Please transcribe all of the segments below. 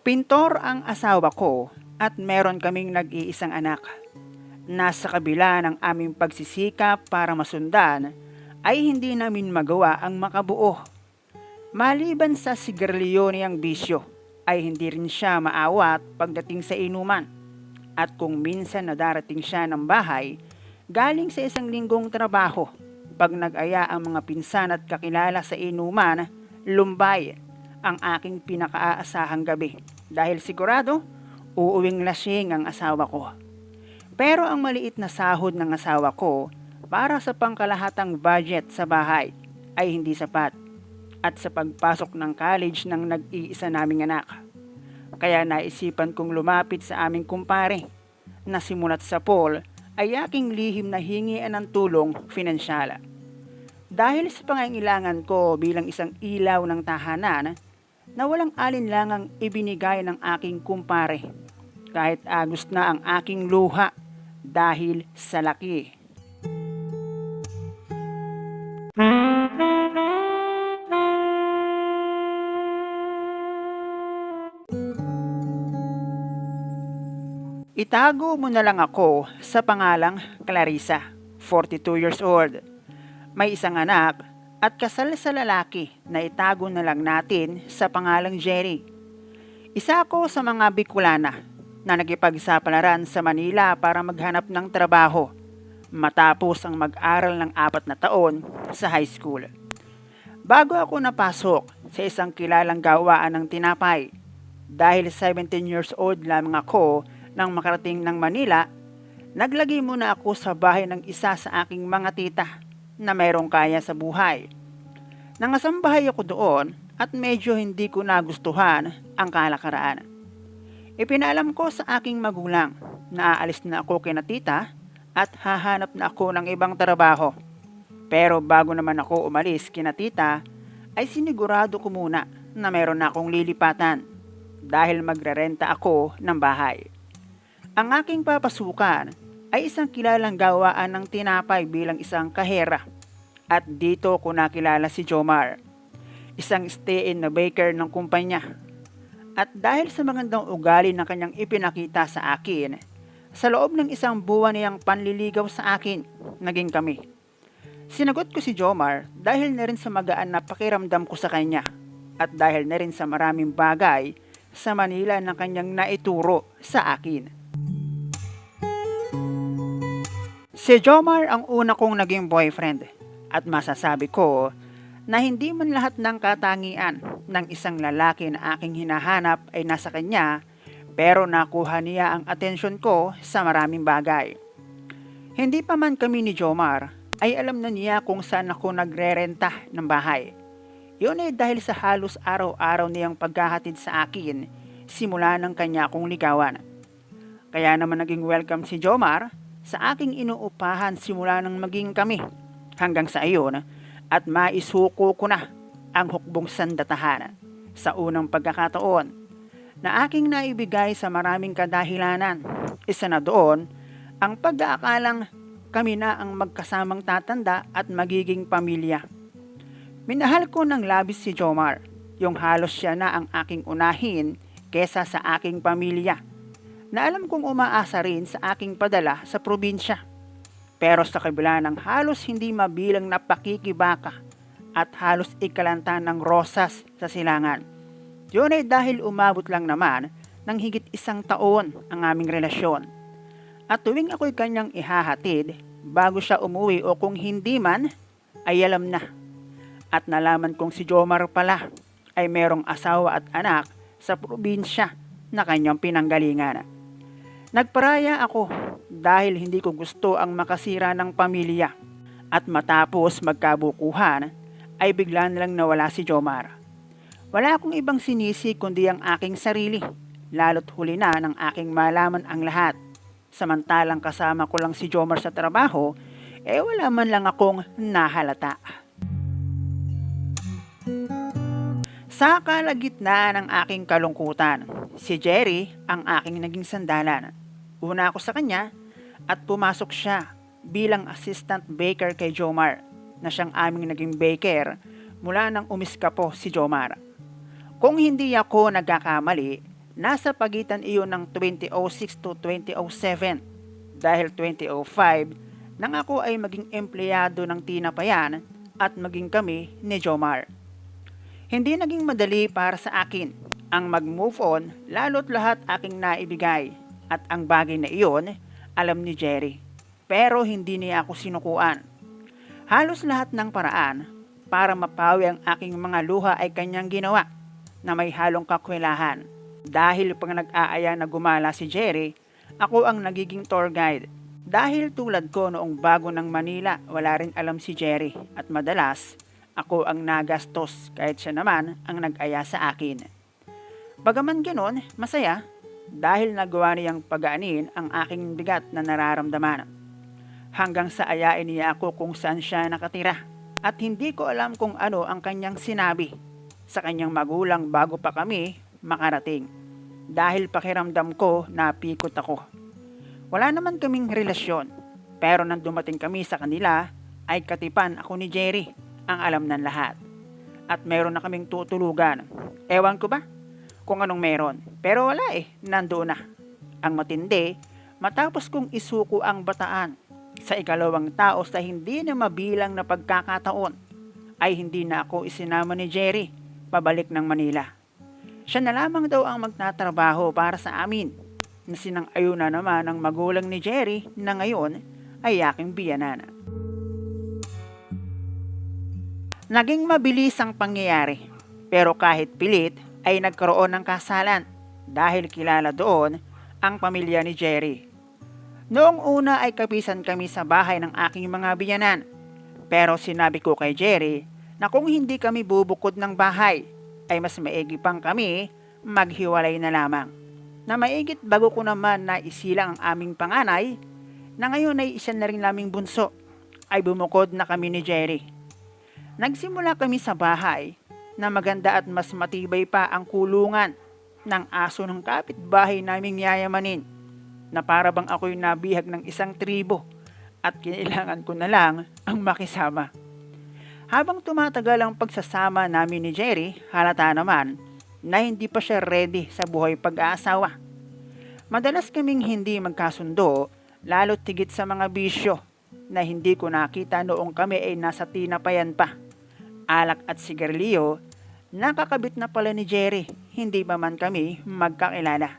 Pintor ang asawa ko at meron kaming nag-iisang anak. Nasa kabila ng aming pagsisikap para masundan ay hindi namin magawa ang makabuo. Maliban sa sigarilyo niyang bisyo ay hindi rin siya maawat pagdating sa inuman. At kung minsan na darating siya ng bahay, galing sa isang linggong trabaho, pag nag-aya ang mga pinsan at kakilala sa inuman, lumbay ang aking pinakaaasahang gabi dahil sigurado uuwing lasing ang asawa ko. Pero ang maliit na sahod ng asawa ko para sa pangkalahatang budget sa bahay ay hindi sapat at sa pagpasok ng college ng nag-iisa naming anak. Kaya naisipan kong lumapit sa aming kumpare na simulat sa Paul ay aking lihim na hingian ng tulong finansyala. Dahil sa pangangailangan ko bilang isang ilaw ng tahanan na walang alinlangang ibinigay ng aking kumpare kahit agos na ang aking luha dahil sa laki. Itago mo na lang ako sa pangalang Clarissa, 42 years old. May isang anak at kasal sa lalaki na itago na lang natin sa pangalang Jerry. Isa ako sa mga Bicolana na nagipagsapalaran sa Manila para maghanap ng trabaho matapos ang mag-aral ng apat na taon sa high school. Bago ako napasok sa isang kilalang gawaan ng tinapay, dahil 17 years old lamang ako nang makarating ng Manila, naglagay muna ako sa bahay ng isa sa aking mga tita na mayroong kaya sa buhay. Nangasambahay ako doon at medyo hindi ko nagustuhan ang kalakaran. Ipinalam ko sa aking magulang na aalis na ako kina tita at hahanap na ako ng ibang trabaho. Pero bago naman ako umalis kina tita, ay sinigurado ko muna na meron na akong lilipatan dahil magrerenta ako ng bahay. Ang aking papasukan ay isang kilalang gawaan ng tinapay bilang isang kahera. At dito ko nakilala si Jomar, isang stay-in na baker ng kumpanya. At dahil sa magandang ugali na kanyang ipinakita sa akin, sa loob ng isang buwan niyang panliligaw sa akin, naging kami. Sinagot ko si Jomar dahil na rin sa magaan na pakiramdam ko sa kanya at dahil na rin sa maraming bagay sa Manila na kanyang naituro sa akin. Si Jomar ang una kong naging boyfriend at masasabi ko na hindi man lahat ng katangian ng isang lalaki na aking hinahanap ay nasa kanya pero nakuha niya ang atensyon ko sa maraming bagay. Hindi pa man kami ni Jomar ay alam na niya kung saan ako nagrerenta ng bahay. Yun ay dahil sa halos araw-araw niyang paghahatid sa akin simula ng kanya akong ligawan. Kaya naman naging welcome si Jomar sa aking inuupahan simula nang maging kami hanggang sa iyon at maisuko ko na ang hukbong sandatahan sa unang pagkakataon na aking naibigay sa maraming kadahilanan. Isa na doon ang pag-aakalang kami na ang magkasamang tatanda at magiging pamilya. Minahal ko ng labis si Jomar, yung halos siya na ang aking unahin kesa sa aking pamilya na alam kong umaasa rin sa aking padala sa probinsya. Pero sa kabila ng halos hindi mabilang na pakikibaka at halos ikalanta ng rosas sa silangan. Yun ay dahil umabot lang naman ng higit isang taon ang aming relasyon. At tuwing ako'y kanyang ihahatid bago siya umuwi o kung hindi man, ay alam na. At nalaman kong si Jomar pala ay merong asawa at anak sa probinsya na kanyang pinanggalingan. Nagparaya ako dahil hindi ko gusto ang makasira ng pamilya at matapos magkabukuhan ay bigla nilang nawala si Jomar. Wala akong ibang sinisi kundi ang aking sarili, lalo't huli na ng aking malaman ang lahat. Samantalang kasama ko lang si Jomar sa trabaho, eh wala man lang akong nahalata. Sa kalagitnaan ng aking kalungkutan, si Jerry ang aking naging sandalan. Una ako sa kanya at pumasok siya bilang assistant baker kay Jomar na siyang aming naging baker mula nang umiska po si Jomar. Kung hindi ako nagkakamali, nasa pagitan iyon ng 2006 to 2007 dahil 2005 nang ako ay maging empleyado ng Tinapayan at maging kami ni Jomar. Hindi naging madali para sa akin ang mag-move on lalo't lahat aking naibigay at ang bagay na iyon alam ni Jerry. Pero hindi niya ako sinukuan. Halos lahat ng paraan para mapawi ang aking mga luha ay kanyang ginawa na may halong kakwelahan. Dahil pang nag-aaya na gumala si Jerry, ako ang nagiging tour guide. Dahil tulad ko noong bago ng Manila, wala rin alam si Jerry at madalas ako ang nagastos kahit siya naman ang nag-aya sa akin. Bagaman ganon, masaya dahil nagawa niyang pagaanin ang aking bigat na nararamdaman. Hanggang sa ayain niya ako kung saan siya nakatira at hindi ko alam kung ano ang kanyang sinabi sa kanyang magulang bago pa kami makarating. Dahil pakiramdam ko na pikot ako. Wala naman kaming relasyon pero nang dumating kami sa kanila ay katipan ako ni Jerry ang alam ng lahat. At meron na kaming tutulugan. Ewan ko ba kung anong meron. Pero wala eh, nandoon na. Ang matindi, matapos kong isuko ang bataan sa ikalawang tao sa hindi na mabilang na pagkakataon, ay hindi na ako isinama ni Jerry pabalik ng Manila. Siya na lamang daw ang magtatrabaho para sa amin na sinang-ayo na naman ng magulang ni Jerry na ngayon ay aking biyanan. Naging mabilis ang pangyayari pero kahit pilit ay nagkaroon ng kasalan dahil kilala doon ang pamilya ni Jerry. Noong una ay kapisan kami sa bahay ng aking mga biyanan pero sinabi ko kay Jerry na kung hindi kami bubukod ng bahay ay mas maigi pang kami maghiwalay na lamang. Na maigit bago ko naman na isilang ang aming panganay na ngayon ay isa na rin naming bunso ay bumukod na kami ni Jerry. Nagsimula kami sa bahay na maganda at mas matibay pa ang kulungan ng aso ng kapitbahay naming yayamanin na para bang ako'y nabihag ng isang tribo at kinailangan ko na lang ang makisama. Habang tumatagal ang pagsasama namin ni Jerry, halata naman na hindi pa siya ready sa buhay pag-aasawa. Madalas kaming hindi magkasundo, lalo tigit sa mga bisyo na hindi ko nakita noong kami ay nasa tinapayan pa. Alak at sigarilyo, nakakabit na pala ni Jerry, hindi ba man kami magkakilala.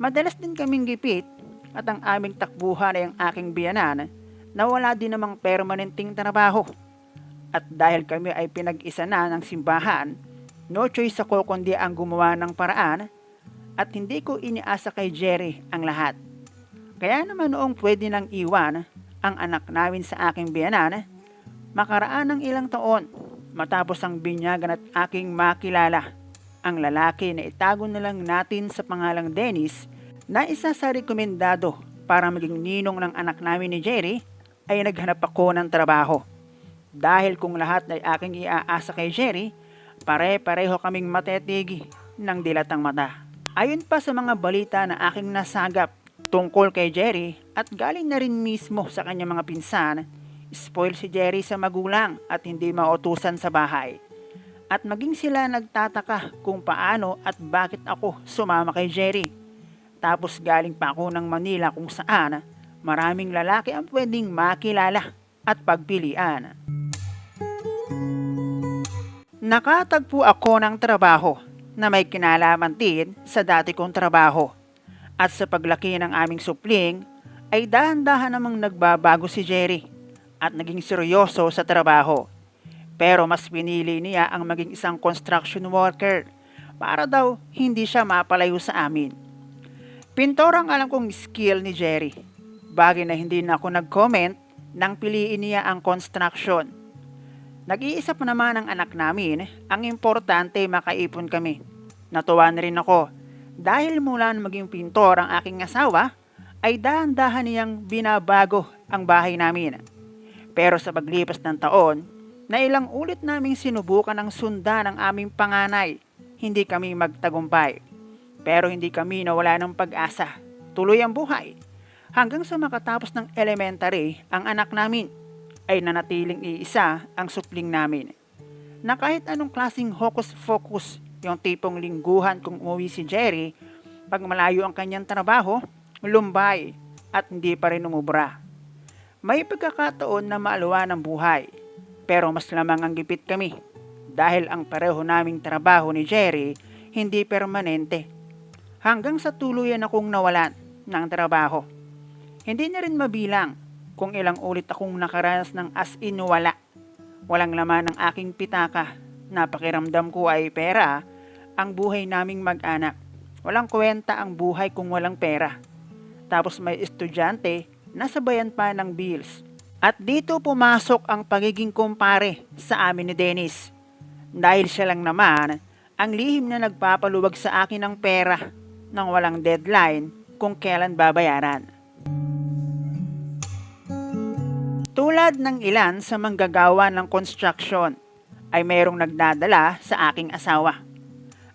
Madalas din kaming gipit at ang aming takbuhan ay ang aking biyanan na wala din namang permanenteng trabaho. At dahil kami ay pinag-isa na ng simbahan, no choice ako kundi ang gumawa ng paraan at hindi ko iniasa kay Jerry ang lahat. Kaya naman noong pwede nang iwan ang anak namin sa aking biyanan, makaraan ng ilang taon matapos ang binyagan at aking makilala ang lalaki na itago na lang natin sa pangalang Dennis na isa sa rekomendado para maging ninong ng anak namin ni Jerry ay naghanap ako ng trabaho. Dahil kung lahat ay aking iaasa kay Jerry, pare-pareho kaming matetigi ng dilatang mata. Ayon pa sa mga balita na aking nasagap tungkol kay Jerry at galing na rin mismo sa kanyang mga pinsan, spoil si Jerry sa magulang at hindi mautusan sa bahay. At maging sila nagtataka kung paano at bakit ako sumama kay Jerry. Tapos galing pa ako ng Manila kung saan maraming lalaki ang pwedeng makilala at pagpilian. Nakatagpo ako ng trabaho na may kinalaman din sa dati kong trabaho. At sa paglaki ng aming supling, ay dahan-dahan namang nagbabago si Jerry at naging seryoso sa trabaho. Pero mas pinili niya ang maging isang construction worker para daw hindi siya mapalayo sa amin. Pintor ang alam kong skill ni Jerry. Bagay na hindi na ako nag-comment nang piliin niya ang construction. Nag-iisa pa naman ang anak namin, ang importante makaipon kami. Natuwa na rin ako dahil mula na maging pintor ang aking asawa, ay dahan-dahan niyang binabago ang bahay namin. Pero sa paglipas ng taon, na ilang ulit naming sinubukan ang sundan ng aming panganay, hindi kami magtagumpay. Pero hindi kami nawala ng pag-asa. Tuloy ang buhay. Hanggang sa makatapos ng elementary ang anak namin ay nanatiling iisa ang supling namin. Na kahit anong klasing hocus-focus Yung tipong lingguhan kung umuwi si Jerry, pag malayo ang kanyang trabaho, lumbay at hindi pa rin umubra. May pagkakataon na maaluwa ng buhay, pero mas lamang ang gipit kami dahil ang pareho naming trabaho ni Jerry hindi permanente. Hanggang sa tuluyan akong nawalan ng trabaho. Hindi na rin mabilang kung ilang ulit akong nakaranas ng as in wala. Walang laman ng aking pitaka. Napakiramdam ko ay pera ang buhay naming mag-anak. Walang kwenta ang buhay kung walang pera. Tapos may estudyante na sabayan pa ng bills. At dito pumasok ang pagiging kumpare sa amin ni Dennis. Dahil siya lang naman ang lihim na nagpapaluwag sa akin ng pera nang walang deadline kung kailan babayaran. Tulad ng ilan sa manggagawa ng construction ay mayroong nagdadala sa aking asawa.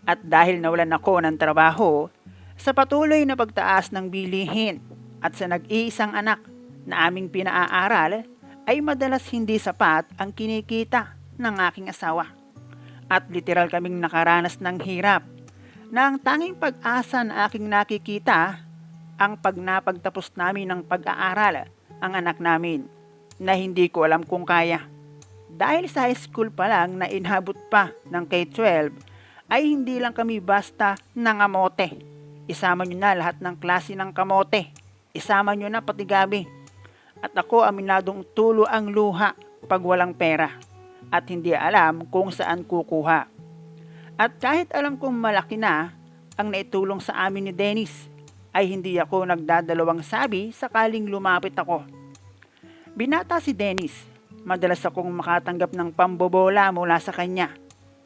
At dahil nawalan ako ng trabaho, sa patuloy na pagtaas ng bilihin at sa nag-iisang anak na aming pinaaral ay madalas hindi sapat ang kinikita ng aking asawa. At literal kaming nakaranas ng hirap na ang tanging pag-asa na aking nakikita ang pag napagtapos namin ng pag-aaral ang anak namin na hindi ko alam kung kaya. Dahil sa high school pa lang na inhabot pa ng K-12 ay hindi lang kami basta nangamote. Isama nyo na lahat ng klase ng kamote. Isama nyo na pati gabi. At ako aminadong tulo ang luha pag walang pera at hindi alam kung saan kukuha. At kahit alam kong malaki na ang naitulong sa amin ni Dennis, ay hindi ako nagdadalawang sabi sakaling lumapit ako. Binata si Dennis. Madalas akong makatanggap ng pambobola mula sa kanya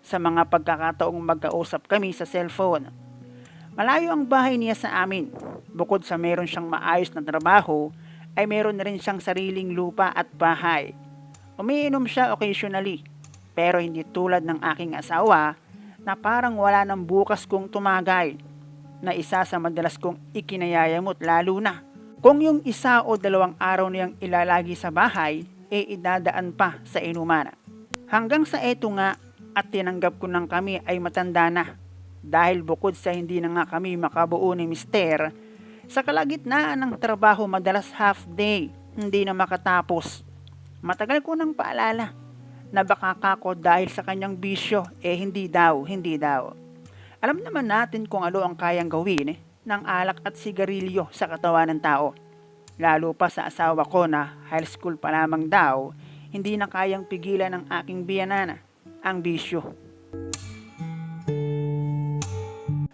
sa mga pagkakataong magkausap kami sa cellphone. Malayo ang bahay niya sa amin. Bukod sa meron siyang maayos na trabaho, ay meron na rin siyang sariling lupa at bahay. Umiinom siya occasionally, pero hindi tulad ng aking asawa na parang wala ng bukas kong tumagay na isa sa madalas kong ikinayayamot lalo na kung yung isa o dalawang araw niyang ilalagi sa bahay e idadaan pa sa inuman. Hanggang sa eto nga at tinanggap ko ng kami ay matanda na dahil bukod sa hindi na nga kami makabuo ni Mister, sa kalagitnaan ng trabaho madalas half day, hindi na makatapos. Matagal ko nang paalala na baka kako dahil sa kanyang bisyo, eh hindi daw, hindi daw. Alam naman natin kung ano ang kayang gawin eh, ng alak at sigarilyo sa katawan ng tao. Lalo pa sa asawa ko na high school pa lamang daw, hindi na kayang pigilan ng aking biyanana ang bisyo.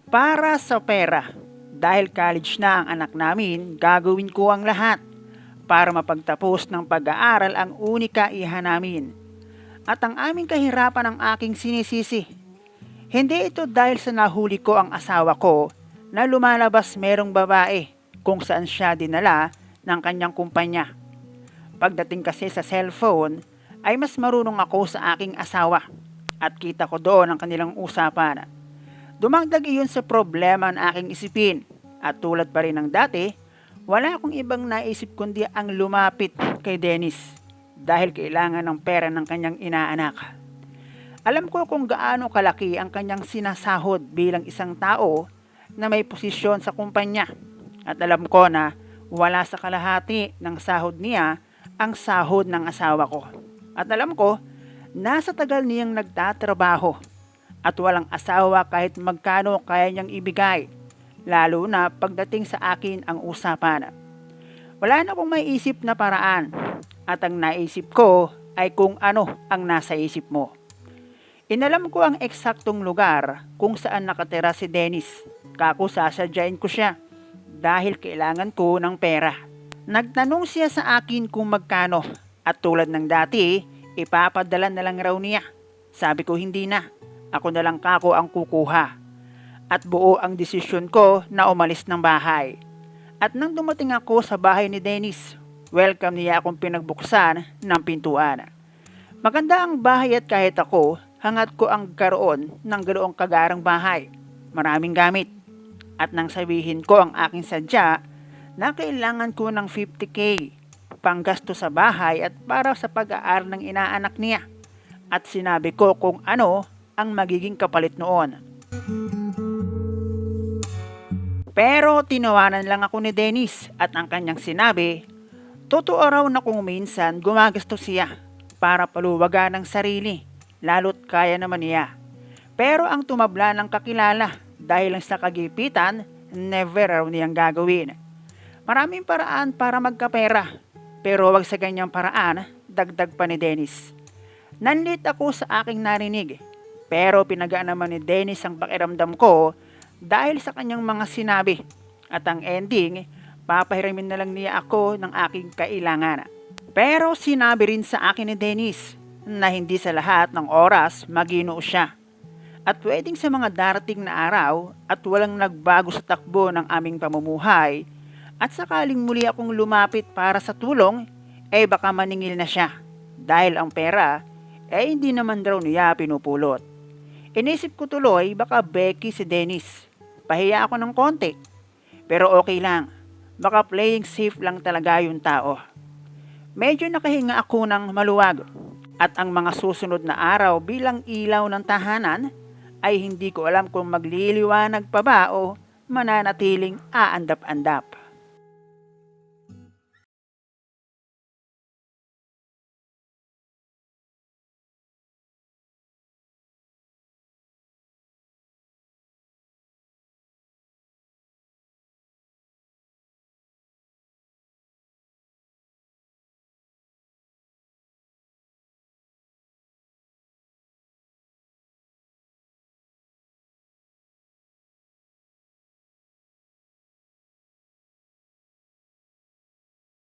Para sa pera, dahil college na ang anak namin, gagawin ko ang lahat para mapagtapos ng pag-aaral ang unika iha namin. At ang aming kahirapan ang aking sinisisi. Hindi ito dahil sa nahuli ko ang asawa ko na lumalabas merong babae kung saan siya dinala ng kanyang kumpanya. Pagdating kasi sa cellphone, ay mas marunong ako sa aking asawa at kita ko doon ang kanilang usapan. Dumagdag iyon sa problema na aking isipin at tulad pa rin ng dati, wala akong ibang naisip kundi ang lumapit kay Dennis dahil kailangan ng pera ng kanyang inaanak. Alam ko kung gaano kalaki ang kanyang sinasahod bilang isang tao na may posisyon sa kumpanya at alam ko na wala sa kalahati ng sahod niya ang sahod ng asawa ko. At alam ko, nasa tagal niyang nagtatrabaho at walang asawa kahit magkano kaya niyang ibigay, lalo na pagdating sa akin ang usapan. Wala na akong maiisip na paraan at ang naisip ko ay kung ano ang nasa isip mo. Inalam ko ang eksaktong lugar kung saan nakatira si Dennis. Kako sasadyain ko siya dahil kailangan ko ng pera. Nagtanong siya sa akin kung magkano at tulad ng dati, ipapadala na lang raw niya. Sabi ko hindi na, ako na lang kako ang kukuha. At buo ang desisyon ko na umalis ng bahay. At nang dumating ako sa bahay ni Dennis, welcome niya akong pinagbuksan ng pintuan. Maganda ang bahay at kahit ako, hangat ko ang karoon ng ganoong kagarang bahay. Maraming gamit at nang sabihin ko ang aking sadya na kailangan ko ng 50k panggasto sa bahay at para sa pag-aaral ng inaanak niya. At sinabi ko kung ano ang magiging kapalit noon. Pero tinawanan lang ako ni Dennis at ang kanyang sinabi, totoo raw na kung minsan gumagastos siya para paluwagan ng sarili, lalo't kaya naman niya. Pero ang tumabla ng kakilala dahil lang sa kagipitan, never raw niyang gagawin. Maraming paraan para magkapera, pero wag sa ganyang paraan, dagdag pa ni Dennis. Nanlit ako sa aking narinig, pero pinagaan naman ni Dennis ang pakiramdam ko dahil sa kanyang mga sinabi. At ang ending, papahiramin na lang niya ako ng aking kailangan. Pero sinabi rin sa akin ni Dennis na hindi sa lahat ng oras maginoo siya. At pwedeng sa mga darating na araw at walang nagbago sa takbo ng aming pamumuhay at sakaling muli akong lumapit para sa tulong, eh baka maningil na siya. Dahil ang pera, eh hindi naman daw niya pinupulot. Inisip ko tuloy baka Becky si Dennis. Pahiya ako ng konti. Pero okay lang. Baka playing safe lang talaga yung tao. Medyo nakahinga ako ng maluwag. At ang mga susunod na araw bilang ilaw ng tahanan ay hindi ko alam kung magliliwanag pa ba o mananatiling aandap-andap.